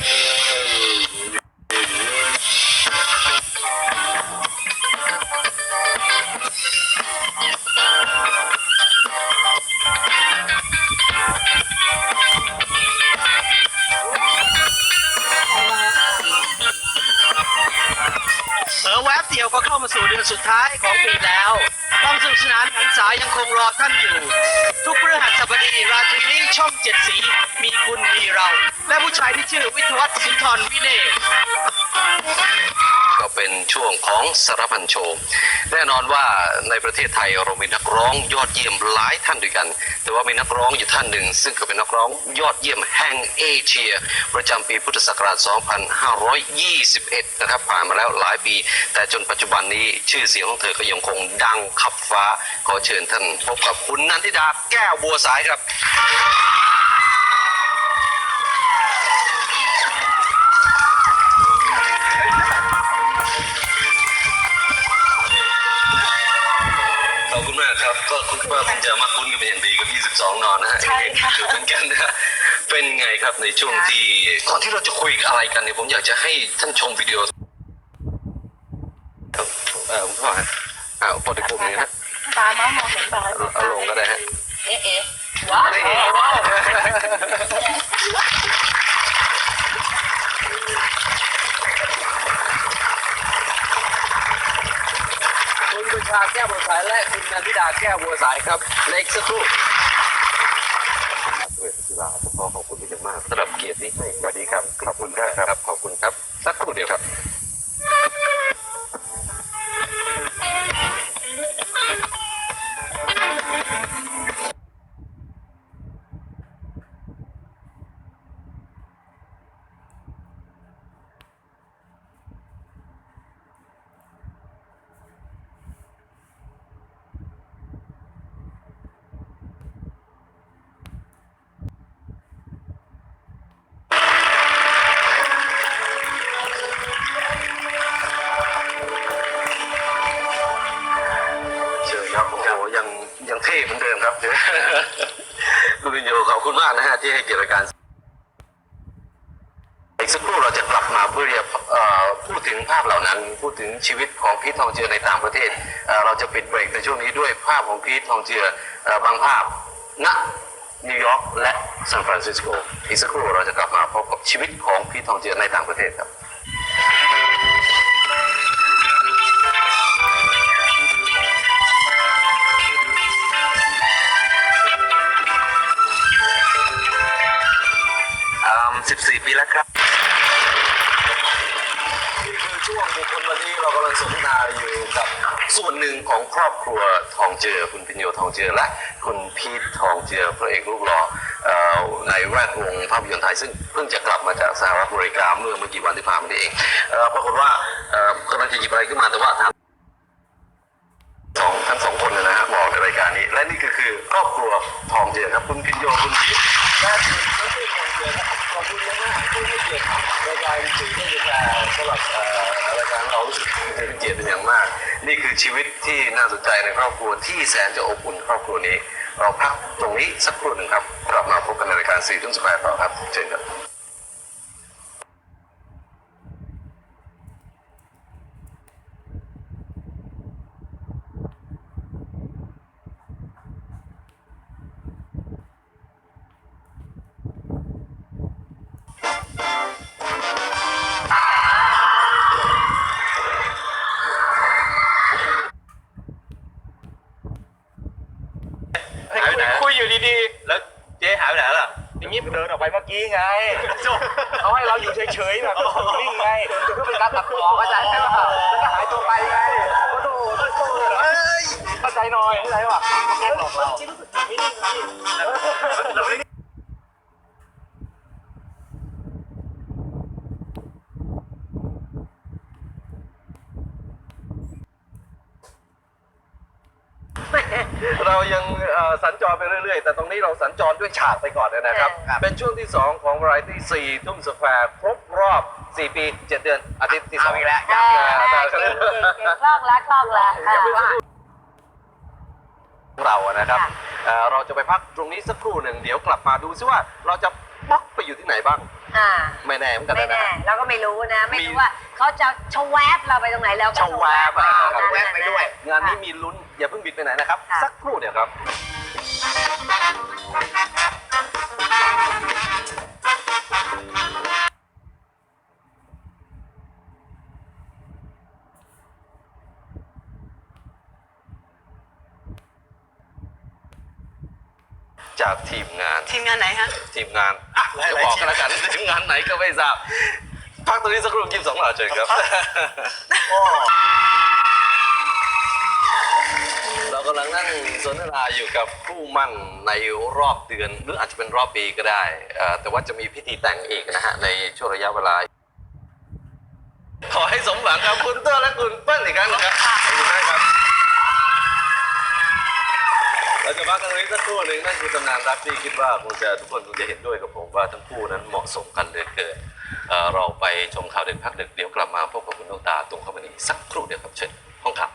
Yeah. เผลอแวบเดียวก็เข้ามาสู่เดือนสุดท้ายของปีแล้วความสนุกสนานหันษายังคงรอท่านอยู่ ทุกพฤหัสบดีราตรีนี้ช่องเจ็ดสี มีคุณมีเรา และผู้ชายที่ชื่อวิทวัฒน์สุนทรวิเนศ ช่วงของสารพันโชว์แน่นอนว่าในประเทศไทยเรามีนักร้องยอดเยี่ยมหลายท่านด้วยกัน แต่ว่ามีนักร้องอยู่ท่านหนึ่ง ซึ่งก็เป็นนักร้องยอดเยี่ยมแห่งเอเชีย ประจำปีพุทธศักราช 2521 นะครับผ่านมาแล้วหลายปี แต่จนปัจจุบันนี้ชื่อเสียงของเธอก็ยังคงดังขับฟ้า ขอเชิญท่านพบกับคุณนันทิดาแก้วบัวสายครับ ดีกับ22นอนนะฮะใช่ค่ะ อยู่เหมือนกันนะฮะเป็นไงครับในช่วงที่ก่อนที่เราจะคุยอะไรกันเนี่ยผมอยากจะให้ท่านชมวิดีโอครับเออคุณพ่อฮะอ่าพอได้กลุ่มนี้ฮะตามามองเห็นปลาเอาเอาลงก็ได้ฮะ เอ๊ะเอ๊ะว้าวนี่ว้าวคุณประชาแก้วบัวสายและคุณนันทิดาแก้วบัวสายครับเล็กสักครู่เวทีลาขอขอบคุณเป็นอย่าง มากสำหรับเกียรตินี้ให้สวัสดีครับ ขอบคุณครับขอบคุณครับ ยังเท่เหมือนเดิมครับคุณวินโยขอบคุณมากนะฮะที่ให้เกียรติรายการอีกสักครู่เราจะกลับมาเพื่อจะพูดถึงภาพเหล่านั้น พูดถึงชีวิตของพีททองเจือในต่างประเทศ เราจะปิดเบรกในช่วงนี้ด้วยภาพของพีททองเจือบางภาพณนิวยอร์กและซานฟรานซิสโกอีกสักครู่เราจะกลับมาพบกับชีวิตของพีททองเจือในต่างประเทศครับ 14 ปีแล้วครับคือช่วงบุคคลวันนี้เรากำลังสนทนาอยู่กับส่วนหนึ่งของครอบครัวทองเจือคุณพิญโยทองเจือและคุณพีททองเจือพระเอกลูกหล่อเอ่อในแวดวงภาพยนตร์ไทยซึ่งเพิ่งจะกลับมาจากสหรัฐอเมริกาเมื่อไม่กี่วันที่ผ่านมานี้เองเอ่อปรากฏว่าเอ่อกำลังจะหยิบอะไรขึ้นมาแต่ว่าทางสองทั้งสองคนเนยนะฮะบอกในรายการนี้ และนี่ก็คือครอบครัวทองเจือครับคุณพิญโยคุณพีทและายการสื่อที่จะสำหรับเอ่อรายการเรารู้สึกเป็นเกียรติเป็นอย่างมาก นี่คือชีวิตที่น่าสนใจในครอบครัวที่แสนจะอบอุ่นครอบครัวนี้ เราพักตรงนี้สักครู่หนึ่งครับกลับมาพบกันในรายการสี่ทุ่มสบายต่อครับเชิญครับายไปไหนล่ะอย่างนี้เดินออกไปเมื่อกี้ไงเขาให้เราอยู่เฉยๆแบบนิ่งไงเพื่อเป็นการตัดต่อเข้าใจไหมล่ะแล้วก็หายตัวไปไงโอ้โหโอ้โหเอ้ยเข้าใจหน่อยเข้าใจป่ะแค่หลอกเราไม่ เราไม่นิ่งเรายังเอ่อสัญจรไปเรื่อยๆ แต่ตรงนี้เราสัญจรด้วยฉากไปก่อนนะครับ เป็นช่วงที่ 2 ของ Variety 4 ทุ่มสแควร์ครบรอบ 4 ปี 7 เดือน อาทิตย์ที่2อีกแล้วเก่งเก่งเก่งคล่องละคล่องละค่ะเราอะนะครับเอ่อเราจะไปพักตรงนี้สักครู่หนึ่งเดี๋ยวกลับมาดูซิว่าเราจะบล็อกไปอยู่ที่ไหนบ้าง อ่า ไม่แน่เหมือนกันไม่นะ แน่เราก็ไม่รู้นะ ไม่มีรู้ว่าเขาจะชะแวบเราไปตรงไหนแล้วก็ชะแวบอะชะแวบไปด้วย งานนี้มีลุ้นอย่าเพิ่งบิด ไปไหนนะครับ ค่ะ สักครู่เดียวครับ จากทีมงาน ทีมงานไหนฮะ ทีมงานอะจะบอกกันแล้วกันทีมงานไหนก็ไม่ทราบพักตรงนี้สักครู่กินสองหน่าเชิญครับเรา กำลังนั่งสนทนาอยู่กับคู่มั่นในรอบเดือน หรืออาจจะเป็นรอบปีก็ได้เอ่อแต่ว่าจะมีพิธีแต่งอีกนะฮะ ในช่วงระยะเวลา ขอให้สมหวังครับคุณเตอร์และคุณเปิ้ลอีกครั้งหนึงครับขอบคุณมากครับ เราจะพักกันตรงนี้สักครู่หนึ่งนั่นคือตำนานรักที่คิดว่าคงจะทุกคนคงจะเห็นด้วยกับผมว่าทั้งคู่นั้นเหมาะสมกันเหลือเกินเอ่อเราไปชมข่าวเด็กพักเดึกเดี๋ยวกลับมาพบกับคุณดวงตาตรงเข้ามานีสักครู่เดียวครับเชิญห้องข่าว